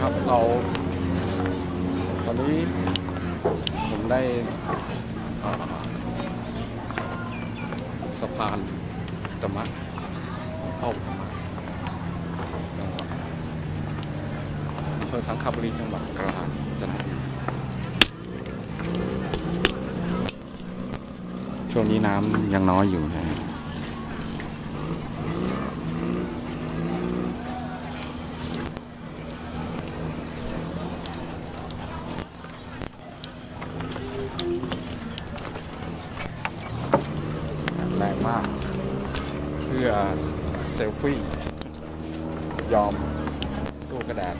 ครับเราตอนนี้ผมได้สะพานธรรมะเข้าธรรมะเอ่ออำเภอสังขบุรีจังหวัดกาญจนบุรีช่วงนี้น้ำยังน้อยอยู่นะ มาก เพื่อเซลฟี่ ยอมสู้กระแดด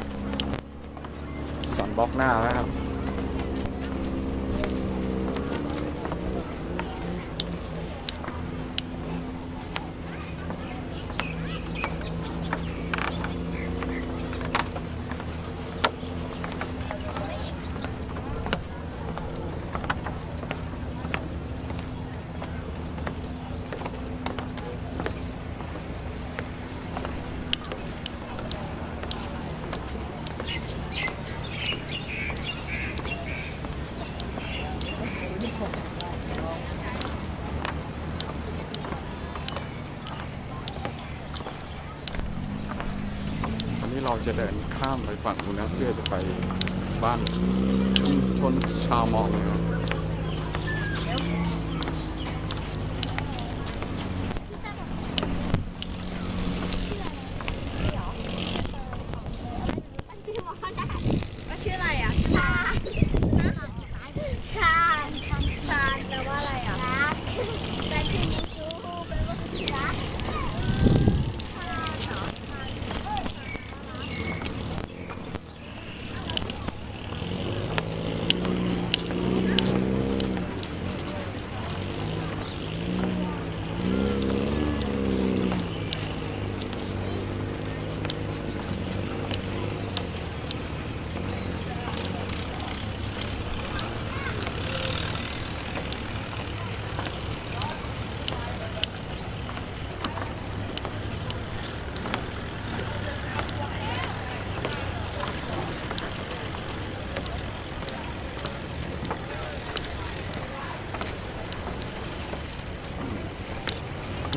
สันบล็อกหน้าแล้วครับ เราจะเดินข้ามไปฝั่งนู้นนะเพื่อจะไปบ้านชุมชนชาวมองนะครับ ชื่อหมอได้ ว่าชื่ออะไรอะ ชาชาชาชาแปลว่าอะไรอะรักแปลคือยิงชูแปลว่ารัก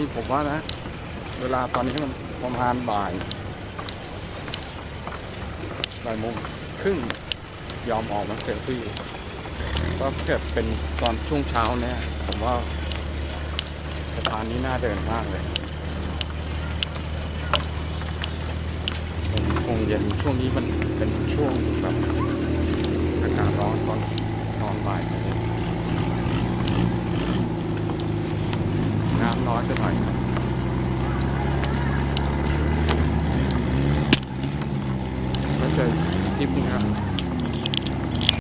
ี่ผมว่านะ เวลาตอนนี้มันประมาณบ่ายบ่ายโมงครึ่งยอมออกมาเซลฟี่ก็เกิดเป็นตอนช่วงเช้าเนี่ย ผมว่าสะพานนี้น่าเดินมากเลยผมคงเย็นช่วงนี้มันเป็นช่วงแบบอากาศร้อนตอนตอนบ่าย น้ำน้อยไปหน่อยครับก็จอทริปนี้ครับ